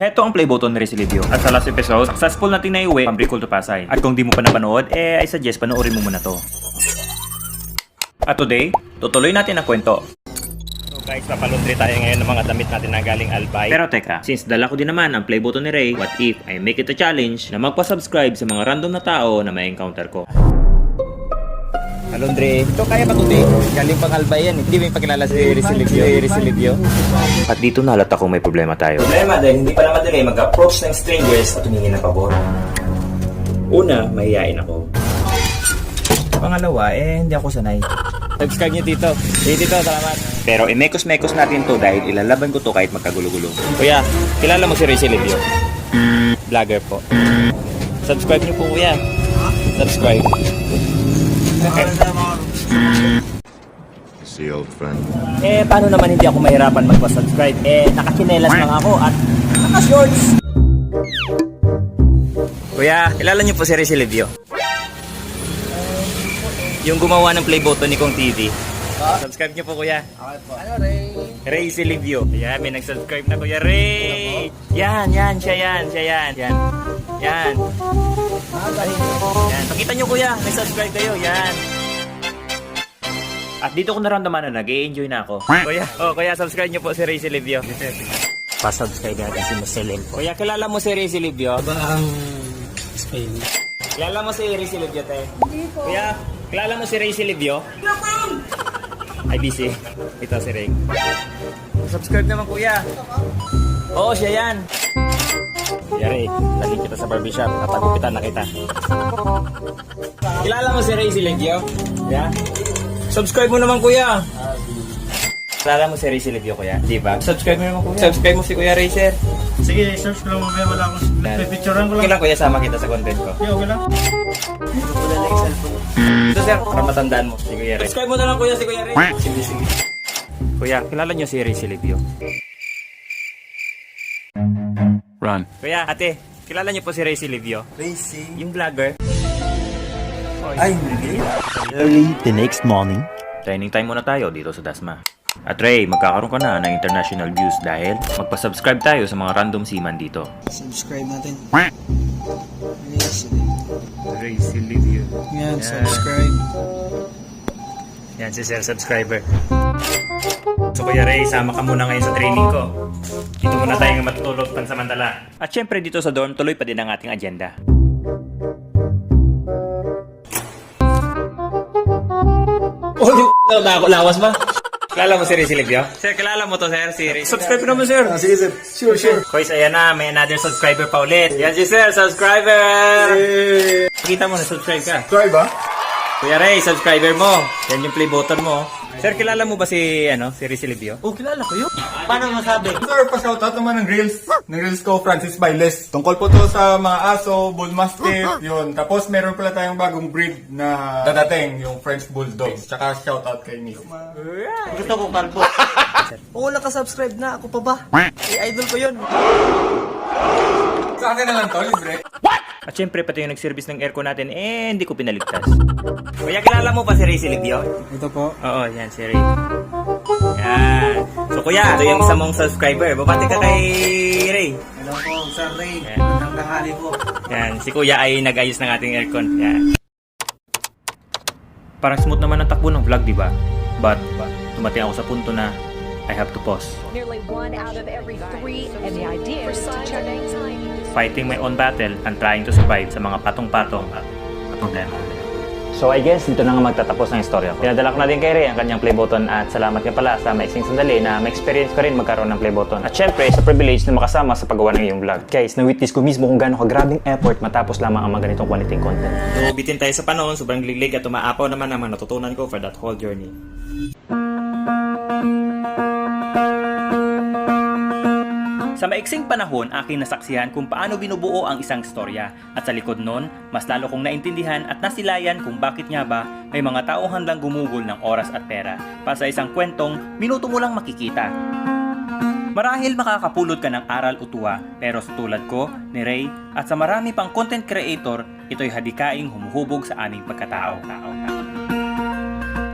Heto ang play button ni Resilivio. At sa last episode, successful natin na iuwi ang Bricol to Pasay. At kung di mo pa napanood, eh I suggest panoorin mo muna to. At today, tutuloy natin ang kwento. So guys, papalundri tayo ngayon ng mga damit natin na galing Albay. Pero teka, since dala ko din naman ang play button ni Ray, what if I make it a challenge na magpa-subscribe sa mga random na tao na may encounter ko? Alondre, ito kaya ba today? Galing pang Albay yan. eh. Hindi mo yung pakilala si Resilivio. Si Resilivio. At dito nalata kung may problema tayo. Problema dahil hindi pa naman madali mag-approach ng strangers at tumingin ng pabor. Una, mahihain ako. Pangalawa, eh, hindi ako sanay. Subscribe niyo dito. Hey, dito, salamat. Pero imekos-mekos natin to dahil ilalaban ko to kahit magkagulo-gulo. Kuya, kilala mo si Resilivio? Vlogger po. Subscribe niyo po, kuya. Subscribe. See, old friend. Eh, paano naman hindi ako mahirapan magpa-subscribe? Eh, nakakinelas lang ako at naka-shorts. Kuya, kilala niyo po si Resilivio? Yung gumawa ng play button ni Kong TV. Subscribe niyo po, kuya. Ano, Ray? Ray Silivio. Ayan, may nag-subscribe na, kuya Ray. Yan, yan, siya yan, siya yan. Yan. Yan. Yan. Pakita niyo, kuya. May subscribe kayo. Yan. At dito ko naramdaman na nag enjoy na ako. Kuya, oh, kuya, subscribe niyo po si Ray Silivio. pa-subscribe natin si Marcelin po. Kuya, kilala mo si Ray Silivio? Ba ang Spain? Kilala mo si Ray Silivio, te? Kuya, kilala mo si Ray Silivio? Ay, busy. Ito si Ray. Subscribe naman, kuya. Oo, siya yan. Ray, lagi kita sa barbershop. Napagupitan na kita. Kilala mo si Ray Silivio? Yeah? Subscribe mo naman, kuya. Kilala mo si Ray Silivio, kuya? Di ba? Subscribe mo naman, kuya. Subscribe mo si Kuya Ray, sir. Sige, search ko lang mamaya wala akong pipicturean ko Okay lang. lang, kuya, sama kita sa content ko. Okay, okay lang. Ito sir, para matandaan mo si Kuya Ray. Subscribe mo na lang kuya si Kuya Ray. Sige, sige. Kuya, kilala niyo si Ray Silivio? Run. Kuya, ate, kilala niyo po si Ray Silivio? Racing? Yung vlogger? Ay, hindi. Early the next morning, Training time muna tayo dito sa Dasma. At Ray, magkakaroon ka na ng international views dahil magpa-subscribe tayo sa mga random seaman dito. Subscribe natin. Ray Silivio. Yan, subscribe. Yan si Sir Subscriber. So Kuya Ray, sama ka muna ngayon sa training ko. Dito muna tayo matutulog pansamantala. At syempre dito sa dorm, tuloy pa din ang ating agenda. Oh, na ako lawas ba? Kilala mo si Ray Silivio? Sir, kilala mo to sir, si Ray. Subscribe naman sir. sige, sir. Sure, sure. Koys, ayan na, may another subscriber pa ulit. Yan si sir, subscriber! Kita mo na, subscribe ka. Subscribe, ba? Kuya Ray, subscriber mo. Yan yung play button mo. Sir, kilala mo ba si, ano, si Silivio? Oh, kilala ko yun. Paano masabi? Sir, pa-shoutout naman ng Reels. Ng Reels ko, Francis Bailes. Tungkol po to sa mga aso, Bull Mastiff, yun. Tapos meron pala tayong bagong breed na dadating, yung French Bulldog. Tsaka shoutout kay Nick. Gusto ko kalbo. Oo, nakasubscribe na. Ako pa ba? Eh, idol ko yun. Sa akin na lang to, libre. At syempre pati yung nag-service ng aircon natin, eh hindi ko pinaligtas. Kuya, kilala mo pa si Ray Silivio? Ito po. Oo, yan, si Ray. Yan. So, kuya, ito yung isa mong subscriber. Babati ka kay Ray. Hello po, Sir Ray. Yan. Ang kahali po. Yan, si kuya ay nag-ayos ng ating aircon. Yan. Parang smooth naman ang takbo ng vlog, di ba? But, tumating ako sa punto na I have to pause. Nearly one out of every three, and the idea is to check anxiety. Fighting my own battle and trying to survive sa mga patong-patong at problema. So I guess dito na nga magtatapos ang istorya ko. Pinadala ko na din kay Ray ang kanyang play button at salamat nga pala sa maiksing sandali na ma-experience ko rin magkaroon ng play button. At syempre sa privilege na makasama sa paggawa ng iyong vlog. Guys, na-witness ko mismo kung gaano kagrabing effort matapos lamang ang mga ganitong quality content. So, bitin tayo sa panahon, sobrang liglig at umaapaw naman ang mga natutunan ko for that whole journey. Sa maiksing panahon, aking nasaksihan kung paano binubuo ang isang storya. At sa likod nun, mas lalo kong naintindihan at nasilayan kung bakit nga ba may mga taong handang gumugol ng oras at pera para sa isang kwentong minuto mo lang makikita. Marahil makakapulot ka ng aral o tuwa, pero sa tulad ko, ni Ray, at sa marami pang content creator, ito'y hadikaing humuhubog sa aming pagkatao.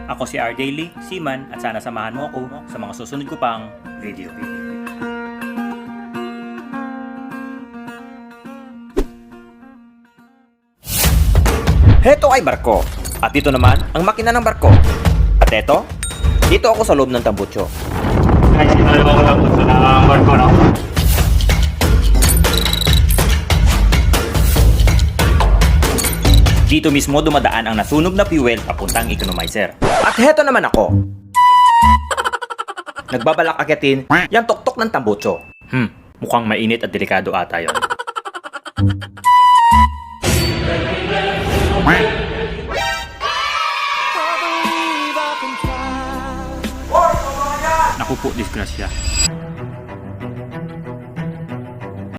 Ako si R. Daily, Seaman, at sana samahan mo ako sa mga susunod ko pang video. Heto ay barko. At dito naman ang makina ng barko. At eto, dito ako sa loob ng tambutso. Ay, sinalo ko lang gusto ng barko, no? Dito mismo dumadaan ang nasunog na fuel papuntang economizer. At heto naman ako. Nagbabalak akitin yung tuktok ng tambutso. Hmm, mukhang mainit at delikado ata yon. Naku po, disgrasya.